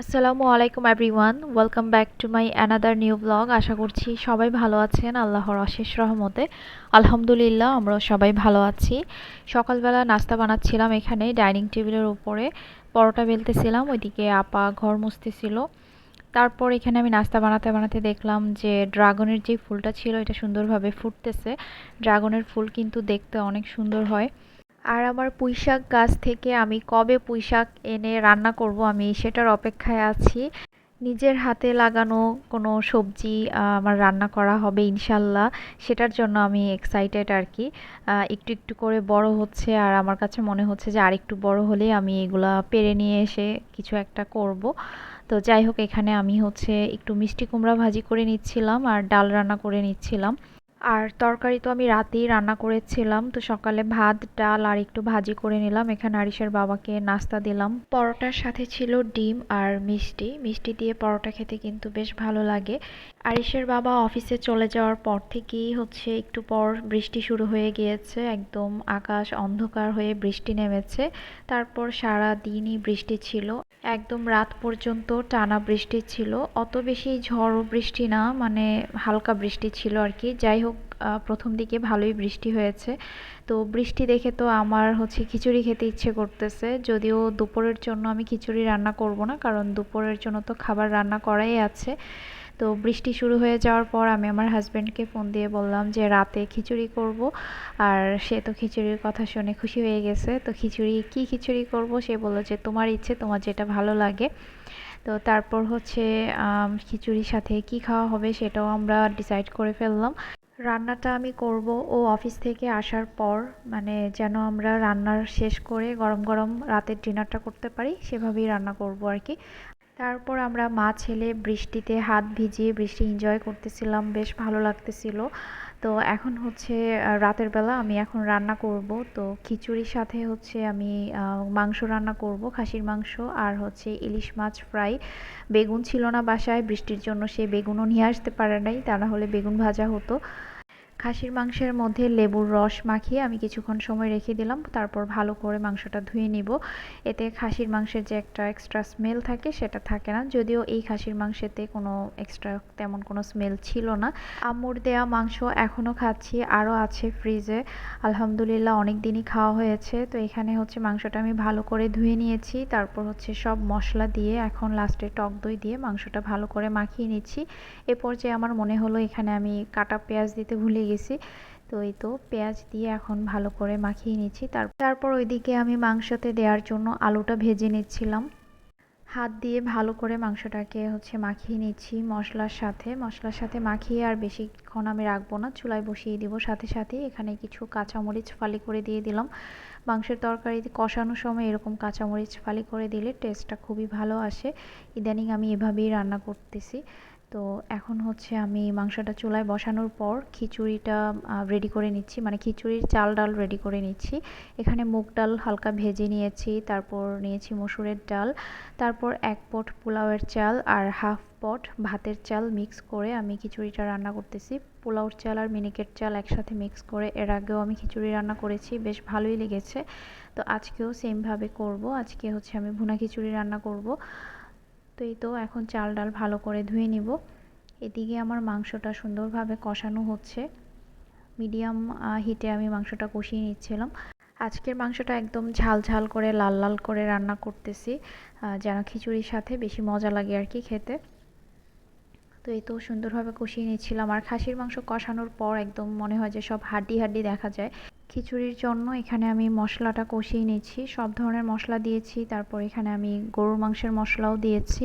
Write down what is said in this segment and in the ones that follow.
আসসালামু আলাইকুম everyone welcome back to my another new blog আশা করছি সবাই ভালো আছেন, আল্লাহর অশেষ রহমতে। আলহামদুলিল্লাহ আমরা সবাই ভালো আছি। সকালবেলা নাস্তা বানাচ্ছিলাম এখানে, ডাইনিং টেবিলের উপরে। পরোটা বেলতেছিলাম, ওইদিকে আপা ঘর মুছতেছিল। তারপর এখানে আমি নাস্তা বানাতে বানাতে দেখলাম যে, ড্রাগনের যে ফুলটা ছিল, এটা সুন্দরভাবে ফুটতেছে। ড্রাগনের ফুল কিন্তু দেখতে অনেক সুন্দর হয়। আর আমার পুঁইশাক গাছ থেকে আমি কবে পুঁইশাক এনে রান্না করব আমি সেটার অপেক্ষায় আছি। নিজের হাতে লাগানো কোনো সবজি আমার রান্না করা হবে ইনশাল্লাহ। সেটার জন্য আমি এক্সাইটেড আর কি। একটু একটু করে বড় হচ্ছে আর আমার কাছে মনে হচ্ছে যে আরেকটু বড় হলে আমি এগুলা পেরে নিয়ে এসে কিছু একটা করব। তো যাই হোক, এখানে আমি হচ্ছে একটু মিষ্টি কুমড়া ভাজি করে নিচ্ছিলাম আর ডাল রান্না করে নিচ্ছিলাম। আর তরকারি তো আমি রাতেই রান্না করেছিলাম, তো সকালে ভাত, ডাল আর একটু ভাজি করে নিলাম। এখানে আরিসের বাবাকে নাস্তা দিলাম। পরোটার সাথে ছিল ডিম আর মিষ্টি। মিষ্টি দিয়ে পরোটা খেতে কিন্তু বেশ ভালো লাগে। আরিসের বাবা অফিসে চলে যাওয়ার পর থেকেই হচ্ছে একটু পর বৃষ্টি শুরু হয়ে গিয়েছে, একদম আকাশ অন্ধকার হয়ে বৃষ্টি নেমেছে। তারপর সারা দিনই বৃষ্টি ছিল, একদম রাত পর্যন্ত টানা বৃষ্টি ছিল। অত বেশি ঝড় বৃষ্টি না মানে হালকা বৃষ্টি ছিল আর কি। যাই হোক প্রথম দিকে ভালোই বৃষ্টি হয়েছে। তো বৃষ্টি দেখে তো আমার হচ্ছে খিচুড়ি খেতে ইচ্ছে করতেছে। যদিও দুপুরের জন্য আমি খিচুড়ি রান্না করব না, কারণ দুপুরের জন্য তো খাবার রান্না করাই আছে। তো বৃষ্টি শুরু হয়ে যাওয়ার পর আমি আমার হাজব্যান্ডকে ফোন দিয়ে বললাম যে রাতে খিচুড়ি করব। আর সে তো খিচুড়ির কথা শুনে খুশি হয়ে গেছে। তো খিচুড়ি, কি খিচুড়ি করব? সে বলল যে তোমার ইচ্ছে, তোমার যেটা ভালো লাগে। তো তারপর হচ্ছে খিচুড়ির সাথে কি খাওয়া হবে সেটাও আমরা ডিসাইড করে ফেললাম। রান্নাটা আমি করব। ও অফিস থেকে আসার পর মানে যেন আমরা রান্নার শেষ করে গরম গরম রাতের ডিনারটা করতে পারি, সেভাবেই রান্না করব আর কি। তারপর আমরা মা, ছেলে বৃষ্টিতে হাত ভিজিয়ে বৃষ্টি এনজয় করতেছিলাম, বেশ ভালো লাগতেছিল। তো এখন হচ্ছে রাতের বেলা আমি এখন রান্না করব। তো খিচুড়ির সাথে হচ্ছে আমি মাংস রান্না করব, খাসির মাংস আর হচ্ছে ইলিশ মাছ ফ্রাই। বেগুন ছিল না বাসায়, বৃষ্টির জন্য সে বেগুনও নিয়ে আসতে পারে নাই, তা না হলে বেগুন ভাজা হতো। খাসির মাংসের মধ্যে লেবুর রস মাখিয়ে আমি কিছুক্ষণ সময় রেখে দিলাম। তারপর ভালো করে মাংসটা ধুয়ে নিব। এতে খাসির মাংসের যে একটা এক্সট্রা স্মেল থাকে সেটা থাকে না। যদিও এই খাসির মাংসেতে কোনো এক্সট্রা তেমন কোনো স্মেল ছিল না। আম্মুর দেয়া মাংস এখনও খাচ্ছি, আরও আছে ফ্রিজে আলহামদুলিল্লাহ অনেক দিনই খাওয়া হয়েছে। তো এখানে হচ্ছে মাংসটা আমি ভালো করে ধুয়ে নিয়েছি। তারপর হচ্ছে সব মশলা দিয়ে এখন লাস্টে টক দই দিয়ে মাংসটা ভালো করে মাখিয়ে নিচ্ছি। এ পর্যায়ে আমার মনে হলো এখানে আমি কাটা পেঁয়াজ দিতে ভুলে গেছি। তো এই তো পেঁয়াজ দিয়ে এখন ভালো করে মাখিয়ে নিচ্ছি। তার তারপর ওইদিকে আমি মাংসতে দেওয়ার জন্য আলুটা ভেজে নিচ্ছিলাম। হাত দিয়ে ভালো করে মাংসটাকে হচ্ছে মাখিয়ে নিচ্ছি মশলার সাথে। মশলার সাথে মাখিয়ে আর বেশিক্ষণ আমি রাখব না। চুলায় বসিয়ে দিব সাথে সাথে এখানে কিছু কাঁচামরিচ ফালি করে দিয়ে দিলাম। মাংসের তরকারিতে কষানোর সময় এরকম কাঁচামরিচ ফালি করে দিলে টেস্টটা খুবই ভালো আসে। ইদানিং আমি এভাবেই রান্না করতেছি। তো এখন হচ্ছে আমি মাংসটা চুলায় বসানোর পর খিচুড়িটা রেডি করে নিচ্ছি। মানে খিচুড়ির চাল ডাল রেডি করে নিচ্ছি। এখানে মুগ ডাল হালকা ভেজে নিয়েছি, তারপর নিয়েছি মসুরের ডাল, তারপর এক পট পোলাওয়ের চাল আর হাফ পট ভাতের চাল মিক্স করে আমি খিচুড়িটা রান্না করতেছি। পোলাওর চাল আর মিনিকেট চাল একসাথে মিক্স করে এর আগেও আমি খিচুড়ি রান্না করেছি, বেশ ভালোই লেগেছে। তো আজকেও সেমভাবে করব। আজকে হচ্ছে আমি ভুনা খিচুড়ি রান্না করব। তো এই তো এখন চাল ডাল ভালো করে ধুয়ে নিব। এদিকে আমার মাংসটা সুন্দরভাবে কষানো হচ্ছে। মিডিয়াম হিটে আমি মাংসটা কষিয়ে নিচ্ছিলাম। আজকের মাংসটা একদম ঝাল ঝাল করে, লাল লাল করে রান্না করতেছি। যেন খিচুড়ির সাথে বেশি মজা লাগে আর কি খেতে। তো এই তো সুন্দরভাবে কষিয়ে নিচ্ছিলাম। আর খাসির মাংস কষানোর পর একদম মনে হয় যে সব হাড্ডি হাড্ডি দেখা যায়। খিচুড়ির জন্য এখানে আমি মশলাটা কষিয়ে নিয়েছি। সব ধরনের মশলা দিয়েছি, তারপর এখানে আমি গরুর মাংসের মশলাও দিয়েছি।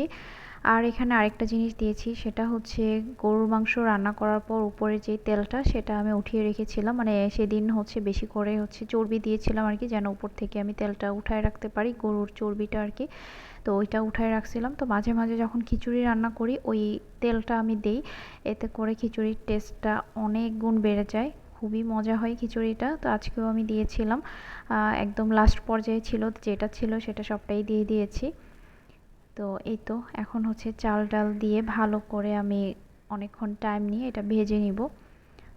আর এখানে আরেকটা জিনিস দিয়েছি, সেটা হচ্ছে গরুর মাংস রান্না করার পর উপরে যে তেলটা, সেটা আমি উঠিয়ে রেখেছিলাম। মানে সেদিন হচ্ছে বেশি করে হচ্ছে চর্বি দিয়েছিলাম আর কি, যেন উপর থেকে আমি তেলটা উঠায় রাখতে পারি, গরুর চর্বিটা আর কি। তো ওইটা উঠায় রাখছিলাম। তো মাঝে মাঝে যখন খিচুড়ি রান্না করি, ওই তেলটা আমি দেই। এতে করে খিচুড়ির টেস্টটা অনেক গুণ বেড়ে যায়। খুবই মজা হয় খিচুড়িটা, তো আজকেও আমি দিয়েছিলাম। একদম লাস্ট পর্যায়ে ছিল, যেটা ছিল সেটা সবটাই দিয়ে দিয়েছি। তো এই তো, এখন হচ্ছে চাল ডাল দিয়ে ভালো করে আমি অনেকক্ষণ টাইম নিয়ে এটা ভেজে নিব।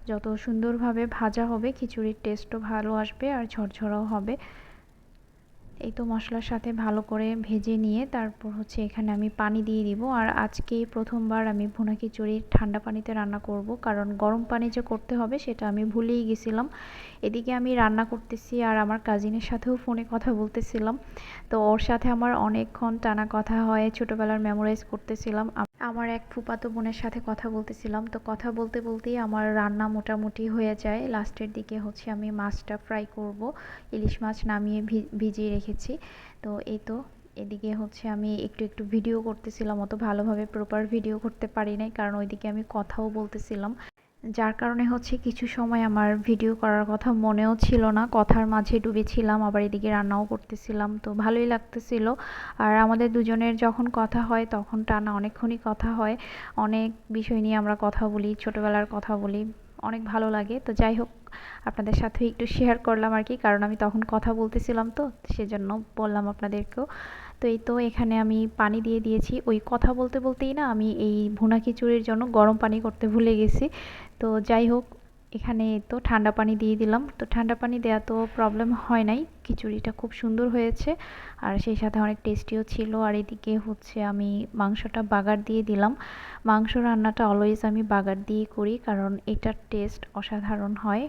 যত সুন্দরভাবে ভাজা হবে, খিচুড়ির টেস্টও ভালো আসবে আর ঝরঝরাও হবে। এই তো মশলার সাথে ভালো করে ভেজে নিয়ে তারপর হচ্ছে এখানে আমি পানি দিয়ে দিব। আর আজকে প্রথমবার আমি ভুনা খিচুড়ি ঠান্ডা পানিতে রান্না করব। কারণ গরম পানি যে করতে হবে সেটা আমি ভুলেই গেছিলাম। এদিকে আমি রান্না করতেছি আর আমার কাজিনের সাথেও ফোনে কথা বলতেছিলাম। তো ওর সাথে আমার অনেকক্ষণ টানা কথা হয়, ছোটোবেলার মেমোরাইজ করতেছিলাম। আমার এক ফুপাতো বোনের সাথে কথা বলতেছিলাম। তো কথা বলতে বলতেই আমার রান্না মোটামুটি হয়ে যায়। লাস্টের দিকে হচ্ছে আমি মাছটা ফ্রাই করব। ইলিশ মাছ নামিয়ে ভিজিয়ে রেখেছি। তো এই তো, এদিকে হচ্ছে আমি একটু একটু ভিডিও করতেছিলাম। অত ভালোভাবে প্রপার ভিডিও করতে পারি নাই, কারণ ওইদিকে আমি কথাও বলতেছিলাম। যার কারণে হচ্ছে কিছু সময় আমার ভিডিও করার কথা মনেও ছিল না। কথার মাঝে ডুবেছিলাম, আবার এদিকে রান্নাও করতেছিলাম, তো ভালোই লাগতেছিল। আর আমাদের দুজনের যখন কথা হয়, তখন টানা অনেকক্ষণই কথা হয়। অনেক বিষয় নিয়ে আমরা কথা বলি, ছোটোবেলার কথা বলি, অনেক ভালো লাগে। তো যাই হোক, আপনাদের সাথে একটু শেয়ার করলাম আর কি, কারণ আমি তখন কথা বলতেছিলাম তো, সেজন্য বললাম আপনাদেরকেও। তো এই তো এখানে আমি পানি দিয়ে দিয়েছি। ওই কথা বলতে বলতেই না আমি এই ভুনা খিচুড়ির জন্য গরম পানি করতে ভুলে গেছি। তো যাই হোক, এখানে তো ঠান্ডা পানি দিয়ে দিলাম। তো ঠান্ডা পানি দেওয়া তো প্রবলেম হয় নাই। খিচুড়িটা খুব সুন্দর হয়েছে আর সেই সাথে অনেক টেস্টিও ছিল। আর এদিকে হচ্ছে আমি মাংসটা বাগার দিয়ে দিলাম। মাংস রান্নাটা অলওয়েজ আমি বাগার দিয়ে করি কারণ এটার টেস্ট অসাধারণ হয়।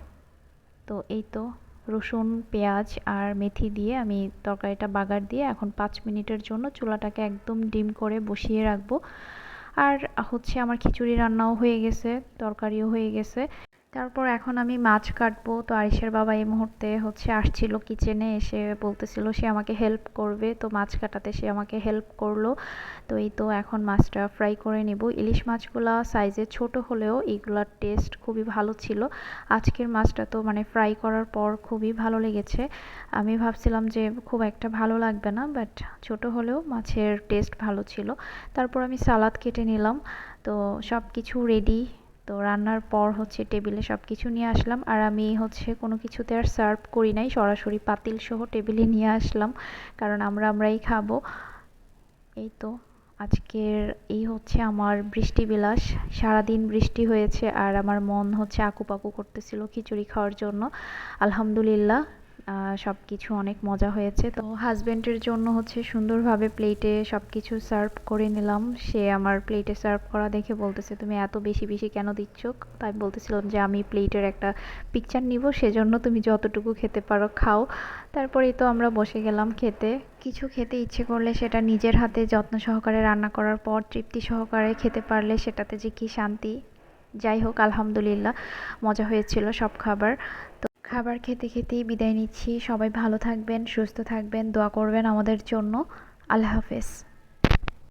তো এই তো রসুন, পেঁয়াজ আর মেথি দিয়ে আমি তরকারিটা বাগার দিয়ে এখন পাঁচ মিনিটের জন্য চুলাটাকে একদম ডিম করে বসিয়ে রাখব। আর হচ্ছে আমার খিচুড়ি রান্নাও হয়ে গেছে, তরকারিও হয়ে গেছে। তারপর এখন আমি মাছ কাটবো। তো আরিসের বাবা এই মুহূর্তে হচ্ছে আসছিল কিচেনে এসে বলতেছিল সে আমাকে হেল্প করবে। তো মাছ কাটাতে সে আমাকে হেল্প করল। তো এই তো এখন মাছটা ফ্রাই করে নেব। ইলিশ মাছগুলা সাইজে ছোট হলেও এইগুলার টেস্ট খুবই ভালো ছিল। আজকের মাছটা তো মানে ফ্রাই করার পর খুবই ভালো লেগেছে। আমি ভাবছিলাম যে খুব একটা ভালো লাগবে না বাট ছোট হলেও মাছের টেস্ট ভালো ছিল। তারপর আমি সালাদ কেটে নিলাম। তো সব কিছু রেডি তো রান্নার পর হচ্ছে টেবিলে সব কিছু নিয়ে আসলাম। আর আমি হচ্ছে কোনো কিছুতে আর সার্ভ করি নাই, সরাসরি পাতিল সহ টেবিলে নিয়ে আসলাম, কারণ আমরা আমরাই খাব। এই তো, আজকের এই হচ্ছে আমার বৃষ্টি বিলাস সারাদিন বৃষ্টি হয়েছে আর আমার মন হচ্ছে আকুপাকু করতেছিল খিচুড়ি খাওয়ার জন্য। আলহামদুলিল্লাহ সব কিছু অনেক মজা হয়েছে। তো হাজব্যান্ডের জন্য হচ্ছে সুন্দরভাবে প্লেটে সব কিছু সার্ভ করে নিলাম। সে আমার প্লেটে সার্ভ করা দেখে বলতেছে, তুমি এত বেশি বেশি কেন দিচ্ছ? তাই বলতেছিলাম যে, আমি প্লেটের একটা পিকচার নিব, সেজন্য তুমি যতটুকু খেতে পারো খাও। তারপরেই তো আমরা বসে গেলাম খেতে। কিছু খেতে ইচ্ছে করলে সেটা নিজের হাতে যত্ন সহকারে রান্না করার পর তৃপ্তি সহকারে খেতে পারলে সেটাতে যে কী শান্তি। যাই হোক, আলহামদুলিল্লাহ, মজা হয়েছিল সব খাবার। তো খাবার খেতে খেতেই বিদায় নিচ্ছি। সবাই ভালো থাকবেন, সুস্থ থাকবেন, দোয়া করবেন আমাদের জন্য। আল্লাহ হাফেজ।